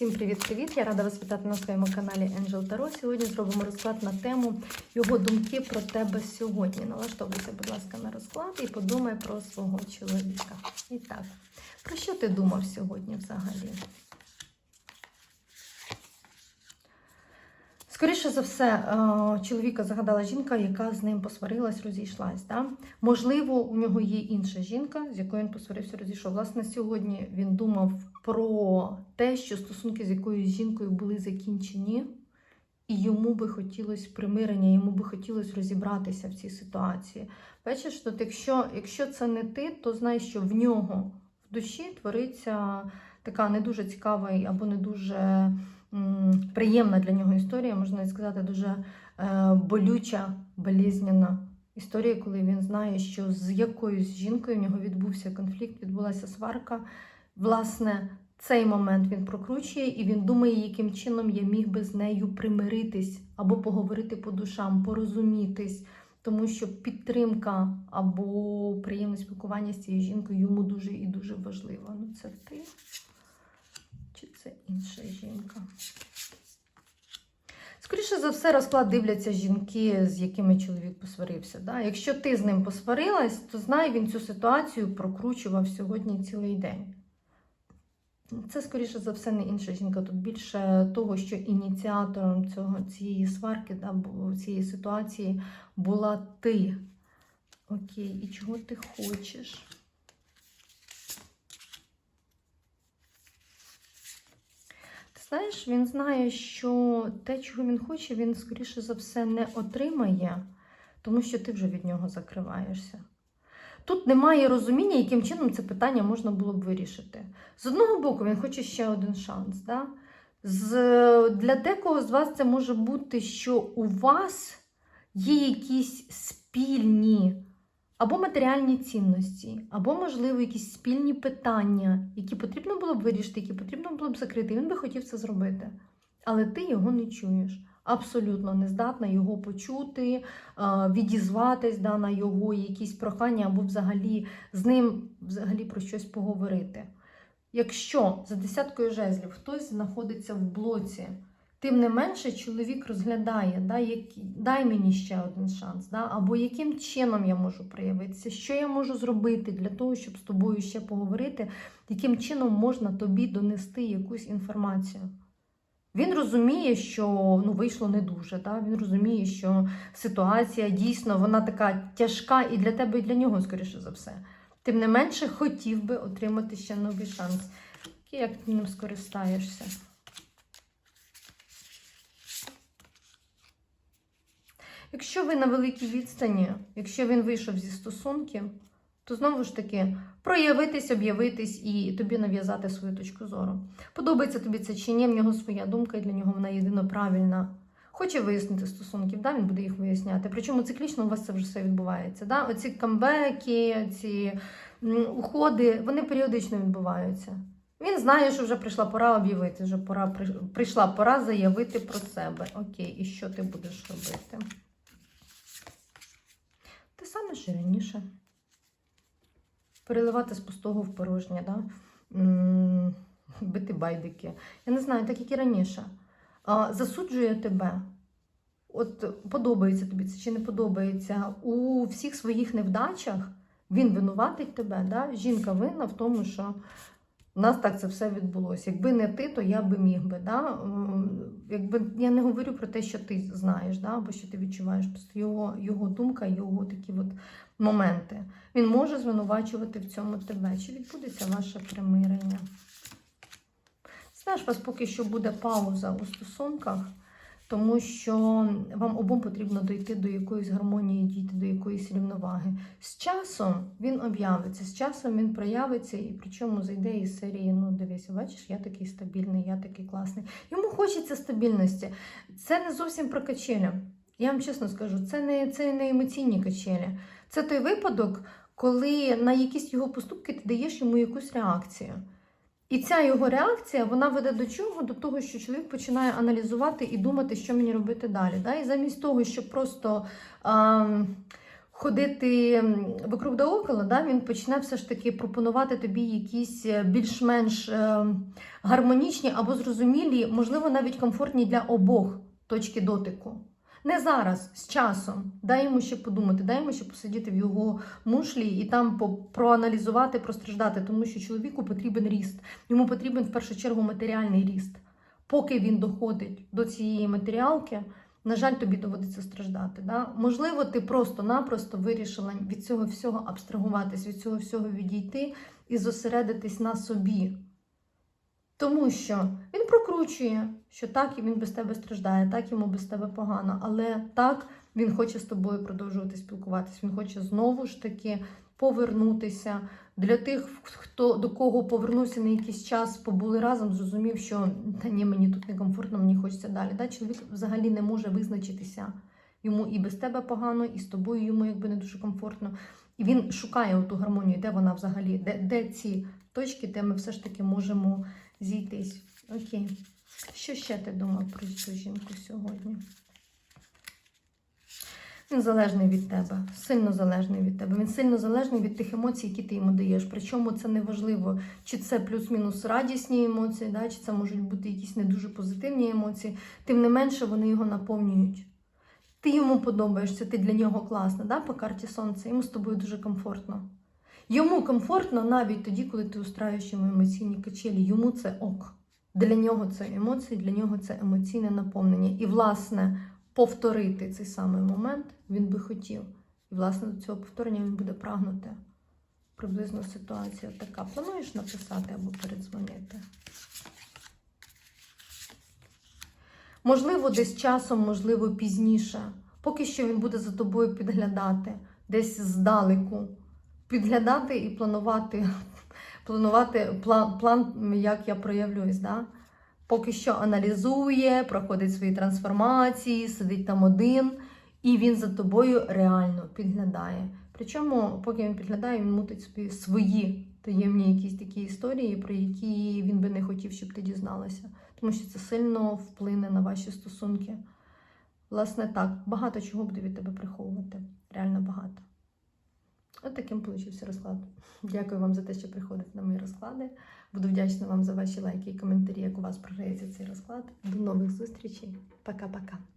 Всім привіт-привіт! Я рада вас вітати на своєму каналі Angel Tarot. Сьогодні зробимо розклад на тему його думки про тебе сьогодні. Налаштовуйся, будь ласка, на розклад і подумай про свого чоловіка. І так, про що ти думав сьогодні взагалі? Скоріше за все, е, чоловіка загадала жінка, яка з ним посварилась, розійшлась. Да? Можливо, у нього є інша жінка, з якою він посварився, розійшов. Власне, сьогодні він думав про те, що стосунки з якоюсь жінкою були закінчені, і йому би хотілося примирення, йому би хотілося розібратися в цій ситуації. Бачиш, от якщо, якщо це не ти, то знай, що в нього в душі твориться така не дуже цікава або не дуже приємна для нього історія, можна сказати, дуже е, болюча, болезненна історія, коли він знає, що з якоюсь жінкою в нього відбувся конфлікт, відбулася сварка. Власне, цей момент він прокручує, і він думає, яким чином я міг би з нею примиритись або поговорити по душам, порозумітись. Тому що підтримка або приємне спілкування з цією жінкою йому дуже і дуже важливо. Ну, це ти чи це інша жінка? Скоріше за все, розклад дивляться жінки, з якими чоловік посварився. Да? Якщо ти з ним посварилась, то знай, він цю ситуацію прокручував сьогодні цілий день. Це, скоріше за все, не інша жінка. Тут більше того, що ініціатором цього, цієї сварки, да, цієї ситуації була ти. Окей, і чого ти хочеш? Ти знаєш, він знає, що те, чого він хоче, він, скоріше за все, не отримає, тому що ти вже від нього закриваєшся. Тут немає розуміння, яким чином це питання можна було б вирішити. З одного боку, він хоче ще один шанс. Да? З, для декого з вас це може бути, що у вас є якісь спільні або матеріальні цінності, або, можливо, якісь спільні питання, які потрібно було б вирішити, які потрібно було б закрити. Він би хотів це зробити. Але ти його не чуєш. Абсолютно не здатна його почути, е, відізватись да, на його якісь прохання, або взагалі з ним взагалі про щось поговорити. Якщо за десяткою жезлів хтось знаходиться в блоці, тим не менше чоловік розглядає, да, які, дай мені ще один шанс, да, або яким чином я можу проявитися, що я можу зробити для того, щоб з тобою ще поговорити, яким чином можна тобі донести якусь інформацію. Він розуміє, що ну, вийшло не дуже. Да? Він розуміє, що ситуація дійсно вона така тяжка і для тебе, і для нього, скоріше за все. Тим не менше, хотів би отримати ще новий шанс. Як ти ним скористаєшся? Якщо ви на великій відстані, якщо він вийшов зі стосунків, то знову ж таки проявитись, об'явитись і тобі нав'язати свою точку зору. Подобається тобі це чи ні, в нього своя думка, і для нього вона єдино правильна. Хоче вияснити стосунків, да, він буде їх виясняти. Причому циклічно у вас це вже все відбувається. Да? Оці камбеки, ці уходи, вони періодично відбуваються. Він знає, що вже прийшла пора об'явити, вже пора, прийшла пора заявити про себе. Окей, і що ти будеш робити? Те саме, що раніше. Переливати з пустого в порожнє, да? Бити байдики. Я не знаю, так як і раніше. Засуджує тебе. От подобається тобі це чи не подобається. У всіх своїх невдачах він винуватить тебе. Да? Жінка винна в тому, що у нас так це все відбулося. Якби не ти, то я би міг би. Да? Якби я не говорю про те, що ти знаєш, да? або що ти відчуваєш. Його, його думка, його такі от моменти. Він може звинувачувати в цьому тебе. Чи відбудеться ваше примирення? Знаєш, у вас поки що буде пауза у стосунках, тому що вам обом потрібно дойти до якоїсь гармонії, дійти до якоїсь рівноваги. З часом він об'явиться, з часом він проявиться, і причому зайде із серії: ну, дивися, бачиш, я такий стабільний, я такий класний. Йому хочеться стабільності. Це не зовсім про качелі. Я вам чесно скажу, це не, це не емоційні качелі. Це той випадок, коли на якісь його поступки ти даєш йому якусь реакцію. І ця його реакція вона веде до чого? До того, що чоловік починає аналізувати і думати, що мені робити далі. Да? І замість того, щоб просто ем, ходити вокруг да около, да, він почне все ж таки пропонувати тобі якісь е, більш-менш е, гармонічні або зрозумілі, можливо, навіть комфортні для обох точки дотику. Не зараз, з часом. Дай йому ще подумати, дай йому ще посидіти в його мушлі і там проаналізувати, простраждати, тому що чоловіку потрібен ріст. Йому потрібен в першу чергу матеріальний ріст. Поки він доходить до цієї матеріалки, на жаль, тобі доводиться страждати. Да? Можливо, ти просто-напросто вирішила від цього всього абстрагуватись, від цього всього відійти і зосередитись на собі. Тому що він прокручує, що так він без тебе страждає, так йому без тебе погано, але так він хоче з тобою продовжувати спілкуватись. Він хоче знову ж таки повернутися. Для тих, хто до кого повернувся на якийсь час, побули разом, зрозумів, що та ні, мені тут некомфортно, мені хочеться далі. Да? Чоловік взагалі не може визначитися. Йому і без тебе погано, і з тобою йому якби не дуже комфортно. І він шукає ту гармонію, де вона взагалі, де, де ці точки, де ми все ж таки можемо зійтись. Окей. Що ще ти думав про цю жінку сьогодні? Він залежний від тебе, сильно залежний від тебе. Він сильно залежний від тих емоцій, які ти йому даєш. Причому це не важливо, чи це плюс-мінус радісні емоції, да, чи це можуть бути якісь не дуже позитивні емоції. Тим не менше вони його наповнюють. Ти йому подобаєшся, ти для нього класна, да, по карті сонця, йому з тобою дуже комфортно. Йому комфортно навіть тоді, коли ти устраюєш йому емоційні качелі. Йому це ок. Для нього це емоції, для нього це емоційне наповнення. І, власне, повторити цей самий момент він би хотів. І, власне, до цього повторення він буде прагнути. Приблизно ситуація така. Плануєш написати або передзвонити? Можливо, десь часом, можливо, пізніше. Поки що він буде за тобою підглядати, десь здалеку. Підглядати і планувати, планувати план, план, як я проявлюсь. Да? Поки що аналізує, проходить свої трансформації, сидить там один, і він за тобою реально підглядає. Причому, поки він підглядає, він мутить собі свої таємні якісь такі історії, про які він би не хотів, щоб ти дізналася. Тому що це сильно вплине на ваші стосунки. Власне, так, багато чого буде від тебе приховувати. Реально багато. От таким получився розклад. Дякую вам за те, що приходите на мої розклади. Буду вдячна вам за ваші лайки і коментарі, як у вас програється цей розклад. До нових зустрічей. Пока-пока.